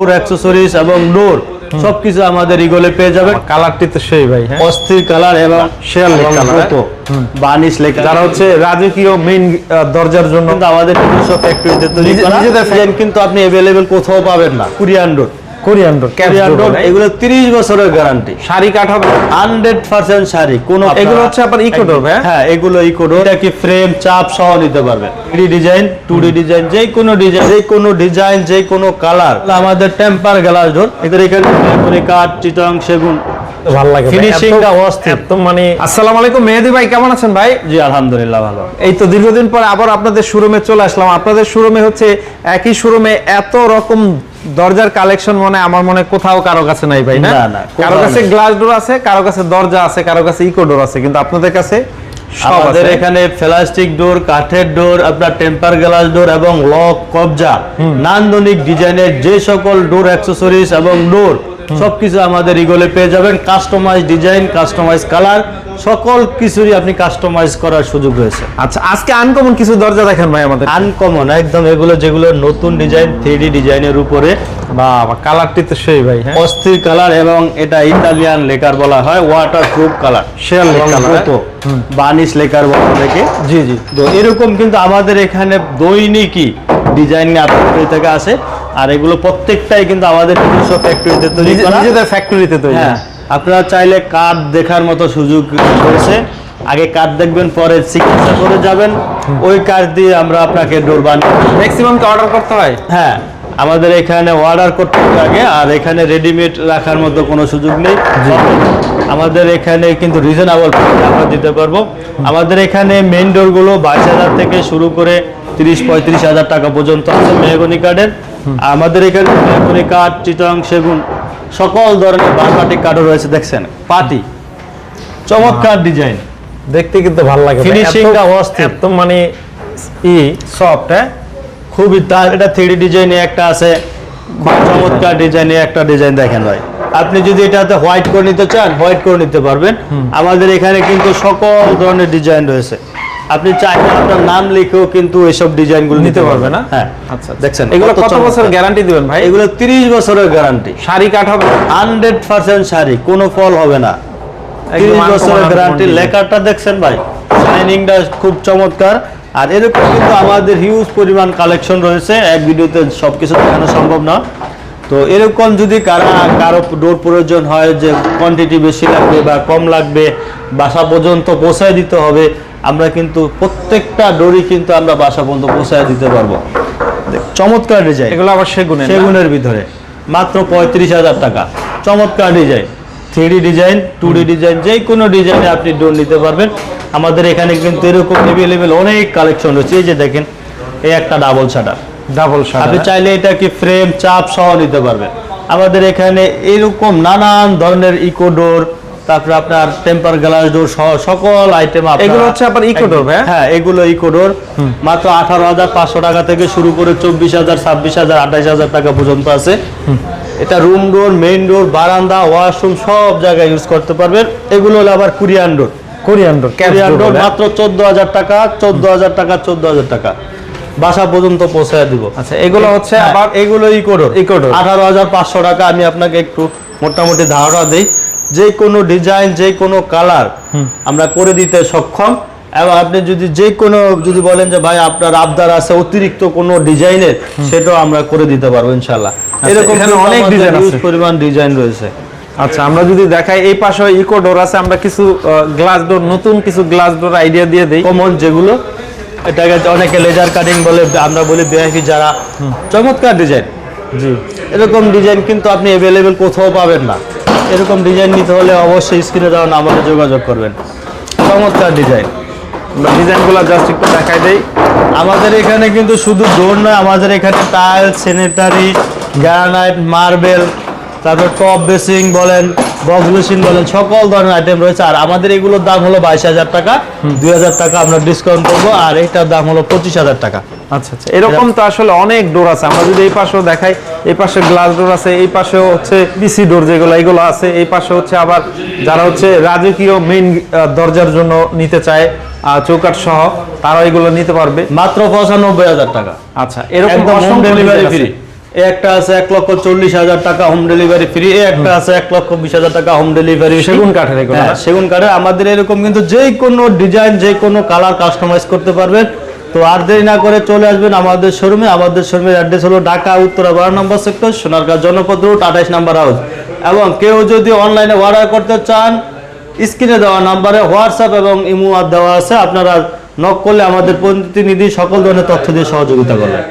ডোর accessories এবং ডোর সবকিছু আমাদের ইগলে পেয়ে যাবে কালারটি তো সেই ভাই হ্যাঁ? অস্থির কালার এবং শেয়ার কালার লোগো, লেখা। যারা হচ্ছে রাজকীয় মেইন দরজার জন্য আমাদের নিজস্ব ফ্যাক্টরিতে তৈরি করা কিন্তু আপনি অ্যাভেলেবেল কোথাও পাবেন না। Korean door Korean door Korean door এগুলো 30 বছরের গ্যারান্টি শাড়ি কাঠ হবে? 100% শাড়ি কোন এগুলো হচ্ছে আবার ইকো ডোর হ্যাঁ? এগুলো ইকো ডোর এটা কি ফ্রেম চাপ সহ নিতে পারবেন। 3D ডিজাইন 2D ডিজাইন যে কোনো ডিজাইন যে কোনো ডিজাইন যে কোনো কালার আমাদের টেম্পার গ্লাস ডোর এদের এখানে মেমরি কাঠ চিটং সেগুন। ভালো লাগে ফিনিশিংটা অস্থির। এত মানে আসসালামু আলাইকুম মেহেদি ভাই কেমন আছেন ভাই? জি আলহামদুলিল্লাহ ভালো। এই তো দীর্ঘদিন পর আবার আপনাদের শোরুমে চলে আসলাম। আপনাদের শোরুমে হচ্ছে একই শোরুমে এত রকম দরজার কালেকশন মনে আমার মনে কোথাও কারও কাছে নাই ভাই না? কারও কাছে গ্লাস ডোর আছে কারও কাছে দরজা আছে কারও কাছে ইকো ডোর আছে কিন্তু আপনাদের কাছে আমাদের এখানে প্লাস্টিক ডোর কাঠের ডোর আপনার টেম্পার গ্লাস ডোর এবং লক কবজা নান্দনিক ডিজাইনের যে সকল ডোর অ্যাক্সেসরিজ এবং ডোর সবকিছু আমাদের ইগলে পেয়ে যাবেন। কাস্টমাইজ ডিজাইন কাস্টমাইজ কালার সকল কিছুরই আপনি কাস্টমাইজ করার সুযোগ রয়েছে। আচ্ছা আজকে আনকমন কিছু দরজা দেখেন ভাই আমাদের। আনকমন একদম এগুলো যেগুলো নতুন ডিজাইন থ্রি ডিজাইনের উপরে। বাবা কালারটি তো সেই ভাই হ্যাঁ। অস্থির কালার এবং এটা ইতালিয়ান লেকার বলা হয় ওয়াটার প্রুফ কালার color, হ্যাঁ? বানিশ লেকার বলা থেকে। জি জি। তো এরকম কিন্তু আমাদের এখানে দৈনিকই ডিজাইন ফ্যাক্টরি থেকে আসে। আর এগুলো প্রত্যেকটাই কিন্তু আমাদের নিজস্ব ফ্যাক্টরিতে তৈরি করা। নিজেদের ফ্যাক্টরিতে তৈরি। হ্যাঁ আপনারা চাইলে কাঠ দেখার মতো সুযোগ রয়েছে। আগে কাঠ দেখবেন পরে চিকিৎসা করে যাবেন। ওই কাঠ দিয়ে আমরা আপনাকে ডোর বানিয়ে ম্যাক্সিমাম কি অর্ডার করতে হয়? হ্যাঁ আমাদের এখানে অর্ডার করতে হবে আগে আর এখানে রেডিমেড রাখার মতো কোনো সুযোগ নেই। আমাদের এখানে কিন্তু রিজনেবল আমরা দিতে পারব। আমাদের এখানে মেন ডোরগুলো বাইশ হাজার থেকে শুরু করে তিরিশ পঁয়ত্রিশ হাজার টাকা পর্যন্ত আছে মেহগনি কাঠের আমাদের এখানে মেহগনি কাঠ চিটং সেগুন সকল ধরনের বারবাটি কাঠও রয়েছে দেখছেন? পাটি চমৎকার ডিজাইন। দেখতে কিন্তু ভালো লাগে এত- অস্থির। এত মানে ই সফট হ্যাঁ? খুবই তার এটা থ্রি ডিজাইনে একটা আছে। চমৎকার ডিজাইনে একটা ডিজাইন দেখেন ভাই। আপনি যদি এটাতে হোয়াইট করে নিতে চান হোয়াইট করে নিতে পারবেন। আমাদের এখানে কিন্তু সকল ধরনের ডিজাইন রয়েছে। আপনি চাইলে আপনার নাম লিখেও কিন্তু এসব ডিজাইনগুলো নিতে পারবে না? হ্যাঁ। আচ্ছা দেখছেন এগুলো কত বছর গ্যারান্টি দিবেন ভাই? এগুলো তিরিশ বছরের গ্যারান্টি শাড়ি কাঠ হবে? হান্ড্রেড পার্সেন্ট শাড়ি কোনো ফল হবে না। তিরিশ uncommon, বছরের গ্যারান্টি। লেখাটা দেখছেন ভাই শাইনিংটা খুব চমৎকার। আর এরকম কিন্তু আমাদের হিউজ পরিমাণ কালেকশন রয়েছে। এক ভিডিওতে সবকিছু দেখানো সম্ভব না। তো এরকম যদি কারা কারও ডোর প্রয়োজন হয় যে কোয়ান্টিটি বেশি লাগবে বা কম লাগবে বাসা পর্যন্ত পৌঁছায় দিতে হবে আমরা কিন্তু প্রত্যেকটা ডোরই কিন্তু আমরা বাসা পর্যন্ত পৌঁছায় দিতে পারব। চমৎকার ডিজাইন এগুলো আবার সেগুনের সেগুনের ভিতরে। মাত্র পঁয়ত্রিশ হাজার টাকা। চমৎকার design three design two D design যে কোনো ডিজাইনে আপনি ডোর নিতে পারবেন। আমাদের এখানে কিন্তু এরকম অ্যাভেলেবেল অনেক কালেকশন রয়েছে। এই যে দেখেন এই একটা ডাবল শাটার ডাবল শাড়ি আপনি চাইলে এটা কি ফ্রেম চাপ সহ নিতে পারবেন। আমাদের এখানে এরকম নানান ধরনের ইকো ডোর তারপরে আপনার টেম্পার গ্লাস ডোর সহ সকল আইটেম এগুলো হচ্ছে আপনার ইকো ডোর ভাই হ্যাঁ এগুলো ইকো ডোর মাত্র আঠারো হাজার পাঁচশো টাকা থেকে শুরু করে চব্বিশ হাজার ছাব্বিশ হাজার আঠাইশ হাজার টাকা পর্যন্ত আছে। এটা রুম ডোর মেইন ডোর বারান্দা ওয়াশরুম সব জায়গায় ইউজ করতে পারবেন। এগুলো হলো আবার Korean door Korean door Korean door মাত্র চোদ্দ হাজার টাকা চোদ্দ হাজার টাকা চোদ্দ হাজার টাকা। বাসা পর্যন্ত পৌঁছায় দিব। আচ্ছা এগুলো হচ্ছে হ্যাঁ, আবার এগুলো ইকো ডোর ইকো আঠারো হাজার পাঁচশো টাকা আমি আপনাকে একটু মোটামুটি ধারণা দিই। যে কোনো ডিজাইন যে কোনো কালার আমরা করে দিতে সক্ষম। এবং আপনি যদি যে কোনো যদি বলেন যে ভাই আপনার আবদার আছে অতিরিক্ত কোনো ডিজাইনের সেটাও আমরা করে দিতে পারব ইনশাল্লাহ এরকম অনেক ডিজাইন পরিমাণ ডিজাইন রয়েছে। আচ্ছা আমরা যদি দেখাই এই পাশে ইকো ডোর আছে আমরা কিছু গ্লাস ডোর নতুন কিছু গ্লাস ডোর আইডিয়া দিয়ে দিই। কমন যেগুলো এটাকে অনেকে লেজার কাটিং বলে আমরা বলি বিআইপি যারা চমৎকার ডিজাইন। জি। এরকম ডিজাইন কিন্তু আপনি অ্যাভেলেবেল কোথাও পাবেন না। এরকম ডিজাইন নিতে হলে অবশ্যই স্ক্রিনে দেওয়া নাম্বারে যোগাযোগ করবেন। চমৎকার ডিজাইন আমরা ডিজাইনগুলো জাস্ট একটু দেখাই দেই। আমাদের এখানে কিন্তু শুধু ডোর নয় আমাদের এখানে টাইল স্যানিটারি গ্রানাইট মার্বেল তারপর টপ বেসিং বলেন বক্স বেসিং বলেন সকল ধরনের আইটেম রয়েছে। আর আমাদের এগুলোর দাম হলো বাইশ হাজার টাকা দুই হাজার টাকা আমরা ডিসকাউন্ট করব আর এটার দাম হলো পঁচিশ হাজার টাকা। আচ্ছা আচ্ছা। এরকম তো আসলে অনেক ডোর আছে। আমরা যদি এই পাশেও দেখাই এই পাশে গ্লাস ডোর আছে এই পাশেও হচ্ছে বিসি ডোর যেগুলো এগুলো আছে। এই পাশে হচ্ছে আবার যারা হচ্ছে রাজকীয় মেইন দরজার জন্য নিতে চায় চৌকাঠ সহ তারা এগুলো নিতে পারবে। মাত্র পঁচানব্বই হাজার টাকা। আচ্ছা এরকম ডেলিভারি ফ্রি একটা আছে এক লক্ষ চল্লিশ হাজার টাকা হোম ডেলিভারি ফ্রি একটা আছে এক লক্ষ বিশ হাজার টাকা হোম ডেলিভারি সেগুন কাঠের না? সেগুন কাঠে আমাদের এরকম কিন্তু যে কোনো ডিজাইন যে কোনো কালার কাস্টমাইজ করতে পারবেন। তো আর দেরি না করে চলে আসবেন আমাদের শোরুমে আমাদের শোরুমের অ্যাড্রেস হলো ঢাকা উত্তরা বারো নম্বর সেক্টর সোনারগাঁ জনপদ রোড আঠাইশ নাম্বার হাউস এবং কেউ যদি অনলাইনে অর্ডার করতে চান স্ক্রিনে দেওয়া নাম্বারে হোয়াটসঅ্যাপ এবং ইমো দেওয়া আছে। আপনারা নক করলে আমাদের প্রতিনিধি সকল ধরনের তথ্য দিয়ে সহযোগিতা করবে।